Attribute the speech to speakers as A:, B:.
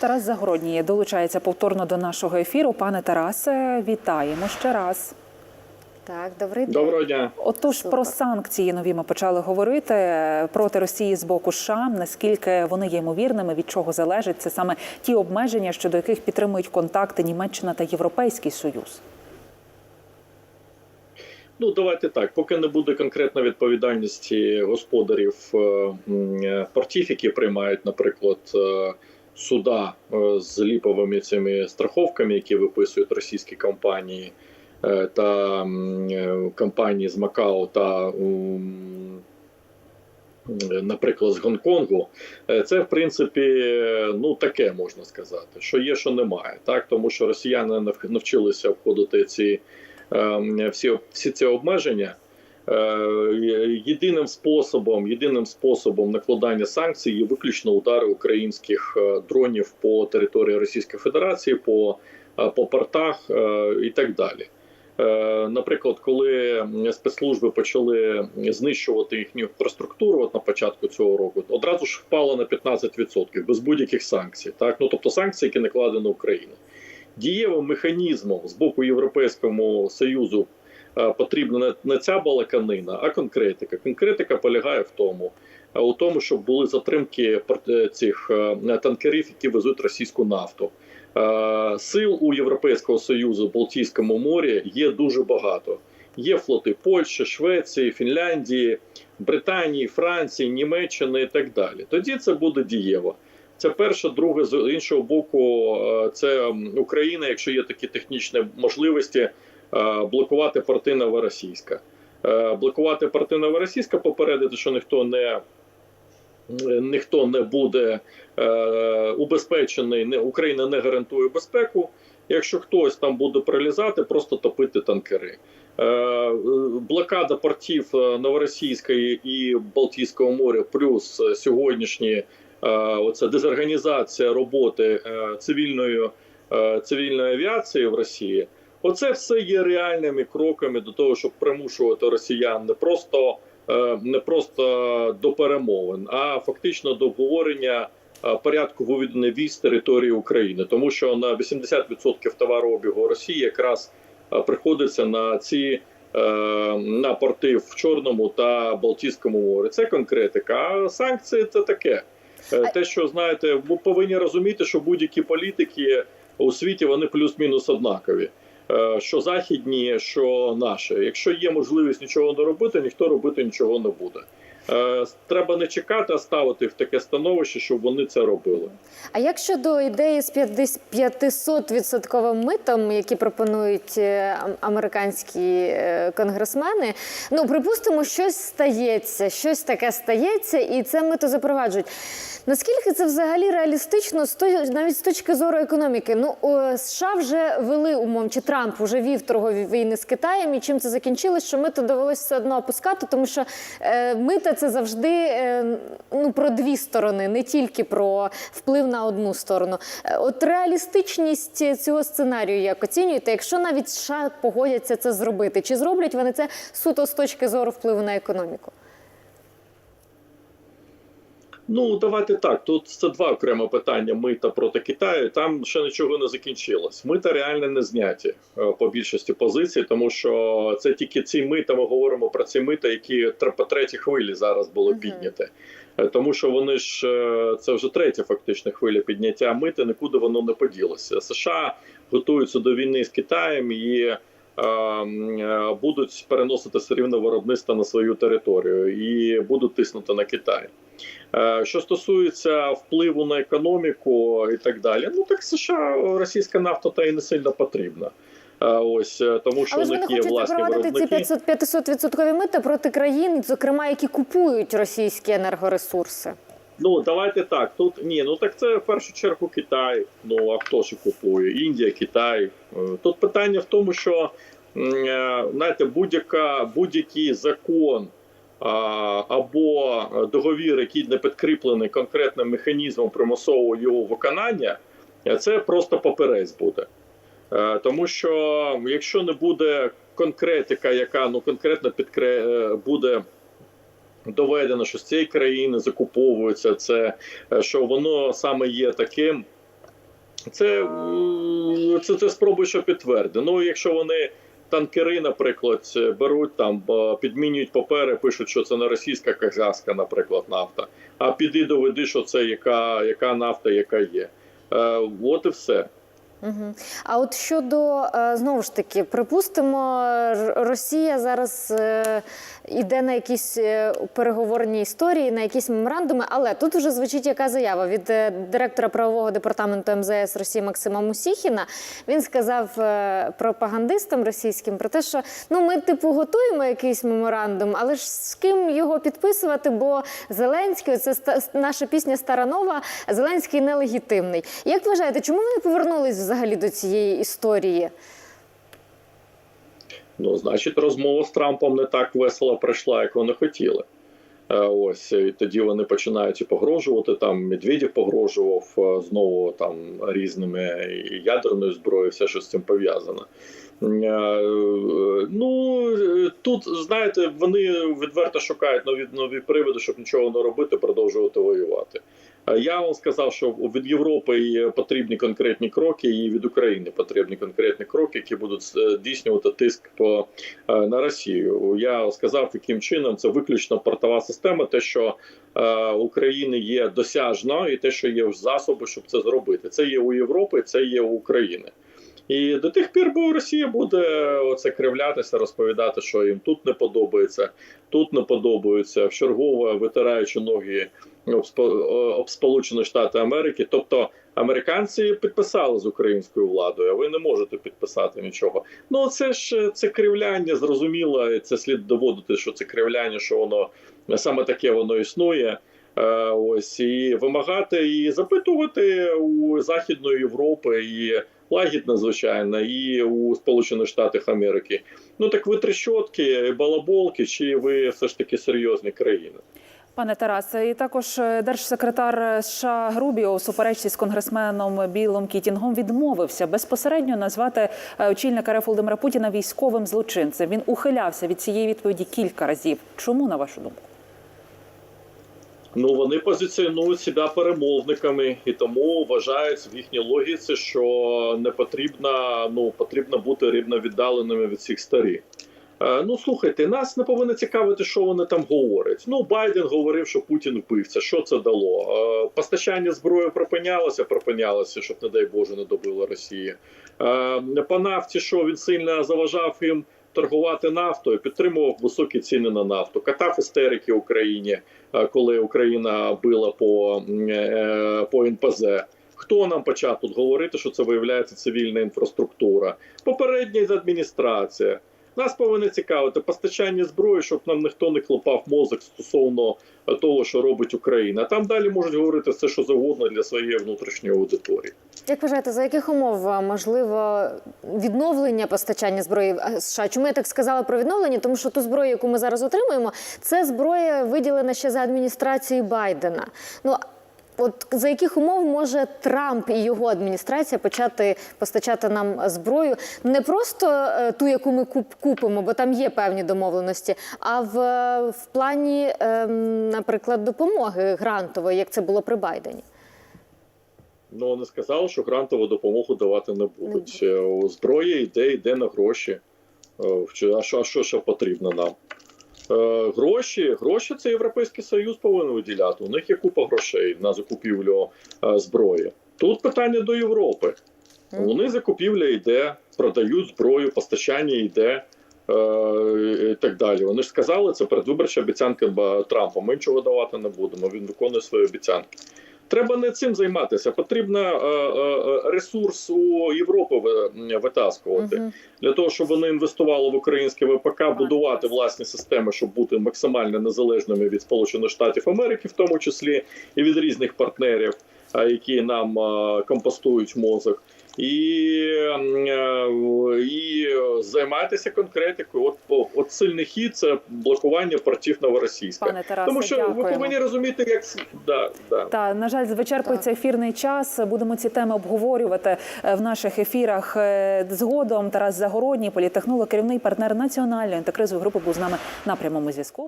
A: Тарас Загородній долучається повторно до нашого ефіру. Пане Тарасе, вітаємо ще раз.
B: Так, добрий день.
C: Доброго дня.
A: Отож,
B: Супер.
A: про санкції нові ми почали говорити проти Росії з боку США. Наскільки вони є ймовірними, від чого залежить це саме ті обмеження, щодо яких підтримують контакти Німеччина та Європейський Союз.
C: Ну давайте так. Поки не буде конкретно відповідальності господарів е, е, портів, які приймають, наприклад, е, суда е, з ліповими цими страховками, які виписують російські компанії, е, та е, компанії з Макао та Наприклад, з Гонконгу, це в принципі ну таке можна сказати, що є, що немає, так тому що росіяни нав- навчилися обходити ці е, всі, всі ці обмеження. Е, Єдиним способом, єдиним способом накладання санкцій є виключно удари українських е, дронів по території Російської Федерації, по, е, по портах і так далі. Наприклад, коли спецслужби почали знищувати їхню інфраструктуру от на початку цього року, одразу ж впало на 15% без будь-яких санкцій. Так, ну тобто санкції, які накладені на Україну. Дієвим механізмом з боку Європейського союзу потрібна не, ця балаканина, а конкретика. Конкретика полягає в тому, е, у тому, щоб були затримки е, цих е, танкерів, які везуть російську нафту. Е, Сил у Європейського союзу в Балтійському морі є дуже багато. Є флоти Польщі, Швеції, Фінляндії, Британії, Франції, Німеччини і так далі. Тоді це буде дієво. Це перше, друге, з іншого боку, е, це Україна, якщо є такі технічні можливості, е, блокувати порти Новоросійська. Е, Блокувати порти Новоросійська, попередити, що ніхто не ніхто не буде е, убезпечений, не Україна не гарантує безпеку. Якщо хтось там буде пролізати, просто топити танкери. Е, е, блокада портів е, Новоросійської і Балтійського моря, плюс е, сьогоднішні е, дезорганізація роботи е, цивільної, е, цивільної авіації в Росії. Оце все є реальними кроками до того, щоб примушувати росіян не просто е, не просто до перемовин, а фактично до обговорення е, порядку виведення військ території України, тому що на 80% товарообігу Росії якраз е, приходиться на ці на порти в Чорному та Балтійському морі. Це конкретика. А санкції це таке. Те, що знаєте, ви повинні розуміти, що будь-які політики у світі вони плюс-мінус однакові. Е, Що західні, що наші. Якщо є можливість нічого не робити, ніхто робити нічого не буде. Е, Треба не чекати, а ставити в таке становище, щоб вони це робили.
B: А як щодо ідеї з 500 відсотковим митом, які пропонують е, американські е, конгресмени, ну припустимо, щось стається, щось таке стається, і це мито запроваджують. Наскільки це взагалі реалістично навіть з точки зору економіки? Ну США вже вели умов, чи Трамп вже вів торгові війни з Китаєм, і чим це закінчилось, що мито довелося все одно опускати, тому що мита це завжди е, ну про дві сторони, не тільки про вплив на одну сторону. Е, От реалістичність цього сценарію, як оцінюєте, якщо навіть США погодяться це зробити, чи зроблять вони це суто з точки зору впливу на економіку?
C: Ну давайте так. Тут це два окремо питання. Мита проти Китаю. Там ще нічого не закінчилось. Мита реально не зняті е, по більшості позицій, тому що це тільки ці мита. Ми говоримо про ці мита, які по третій хвилі зараз було підняті. Е, Тому що вони ж е, це вже третя фактично хвиля підняття мити, нікуди воно не поділося. США готуються до війни з Китаєм і е, е, будуть переносити все рівно виробництво на свою територію і будуть тиснути на Китай. Е, Що стосується впливу на економіку і так далі, ну так США російська нафта та й не сильно потрібна. Е, Ось е, тому, що
B: Але ж не
C: є власні
B: проводити ці 500 500 відсоткові мита проти країн, зокрема, які купують російські енергоресурси.
C: Ну давайте так. Тут ні, ну так це в першу чергу Китай. Ну а хто ж купує? Індія, Китай. Тут питання в тому, що знаєте, будь-яка будь-який закон. Або договір, який не підкріплений конкретним механізмом примусового його виконання, е, це просто паперець буде. Е, Тому що якщо не буде конкретика, яка ну конкретно підкре е, буде доведено, що з цієї країни закуповується це, е, що воно саме є таким. Це, це, це спроби, що підтвердить. Ну, якщо вони танкери, наприклад, беруть там, е, підмінюють папери, пишуть, що це не російська казахська, наприклад, нафта. А піди доведи, що це яка, яка нафта, яка є. Е, от і все.
B: Угу. А от щодо е, знову ж таки, припустимо, Росія зараз е, йде на якісь е, переговорні історії, на якісь меморандуми, але тут вже звучить яка заява від е, директора правового департаменту МЗС Росії Максима Мусіхіна. Він сказав е, пропагандистам російським про те, що ну ми типу готуємо якийсь меморандум, але ж з ким його підписувати? Бо Зеленський, це наша пісня Стара нова. Зеленський нелегітимний. Як вважаєте, чому вони повернулись взагалі до цієї історії?
C: Ну, значить, розмова з Трампом не так весело пройшла, як вони хотіли. Е, Ось і тоді вони починають погрожувати. Там Медведєв погрожував е, знову там різними ядерною зброєю, все що з цим пов'язано. Е, Ну е, тут знаєте, вони відверто шукають нові нові приводи, щоб нічого не робити, продовжувати воювати. Е, Я вам сказав, що від Європи потрібні конкретні кроки, і від України потрібні конкретні кроки, які будуть здійснювати тиск по на Росію. Я сказав, яким чином це виключно портова система, те, що України є досяжно, і те, що є засоби, щоб це зробити. Це є у Європи, це є у України. І до тих пір, бо Росія буде оце кривлятися, розповідати, що їм тут не подобається, тут не подобається, вчергово витираючи ноги об, Сполучені Штати Америки. Тобто американці підписали з українською владою, а ви не можете підписати нічого. Ну це ж це кривляння, зрозуміло, це слід доводити, що це кривляння, що воно саме таке воно існує. Е, Ось і вимагати і запитувати у Західної Європи і лагідно, звичайно, і у Сполучених Штатах Америки. Ну так ви трещотки, балаболки, чи ви все ж таки серйозні країни?
A: Пане Тарасе, і також е, держсекретар США Грубіо у суперечці з конгресменом Білом Кітінгом відмовився безпосередньо назвати е, очільника РФ Володимира Путіна військовим злочинцем. Він ухилявся від цієї відповіді кілька разів. Чому на вашу думку?
C: Ну вони позиціонують себе перемовниками і тому вважають в їхній логіці, що не потрібно, ну потрібно бути рівно віддаленими від всіх сторін. Е, Ну слухайте, нас не повинно цікавити, що вони там говорять. Ну Байден говорив, що Путін вбивця. Що це дало? Е, Постачання зброї припинялося, припинялося, щоб не дай Боже не добила Росія. Е, По нафті, що він сильно заважав їм торгувати нафтою, підтримував високі ціни на нафту, катав істерики Україні, е, коли Україна била по, е, по НПЗ. Хто нам почав тут говорити, що це виявляється цивільна інфраструктура? Попередня адміністрація. Нас повинно цікавити постачання зброї, щоб нам ніхто не клепав мозок стосовно е, того, що робить Україна. Там далі можуть говорити все, що завгодно для своєї внутрішньої аудиторії.
B: Як вважаєте, за яких умов можливо відновлення постачання зброї а, США? Чому я так сказала про відновлення? Тому що ту зброю, яку ми зараз отримуємо, це зброя виділена ще за адміністрацією Байдена. Ну от за яких умов може Трамп і його адміністрація почати постачати нам зброю не просто е, ту, яку ми куп- купимо, бо там є певні домовленості, а в, в плані, ем, наприклад, допомоги грантової, як це було при Байдені?
C: Ну вони сказали, що грантову допомогу давати не будуть. Е, Зброя йде, йде на гроші. Е, А що, а що ще потрібно нам? Е, Гроші, гроші це Європейський Союз повинен виділяти. У них є купа грошей на закупівлю зброї. Тут питання до Європи. Них закупівля йде, продають зброю, постачання йде. І так далі. Вони ж сказали, це передвиборча обіцянка Трампа. Ми нічого давати не будемо. Він виконує свої обіцянки. Треба не цим займатися. Потрібно е, е, е, ресурс у Європи ви- витаскувати для того, щоб вони інвестували в українське ВПК, будувати власні системи, щоб бути максимально незалежними від Сполучених Штатів Америки, в тому числі і від різних партнерів, які нам компостують мозок. І, е, і займатися конкретикою. От, от сильний хід це блокування портів новоросійська.
A: Пане Тарасе,
C: Тому що ви повинні розуміти, як да, да.
A: Та на жаль, вичерпується ефірний час. Будемо ці теми обговорювати е, в наших ефірах е, згодом. Тарас Загородній, політтехнолог, керівний партнер національної антикризової групи, був з нами на прямому зв'язку.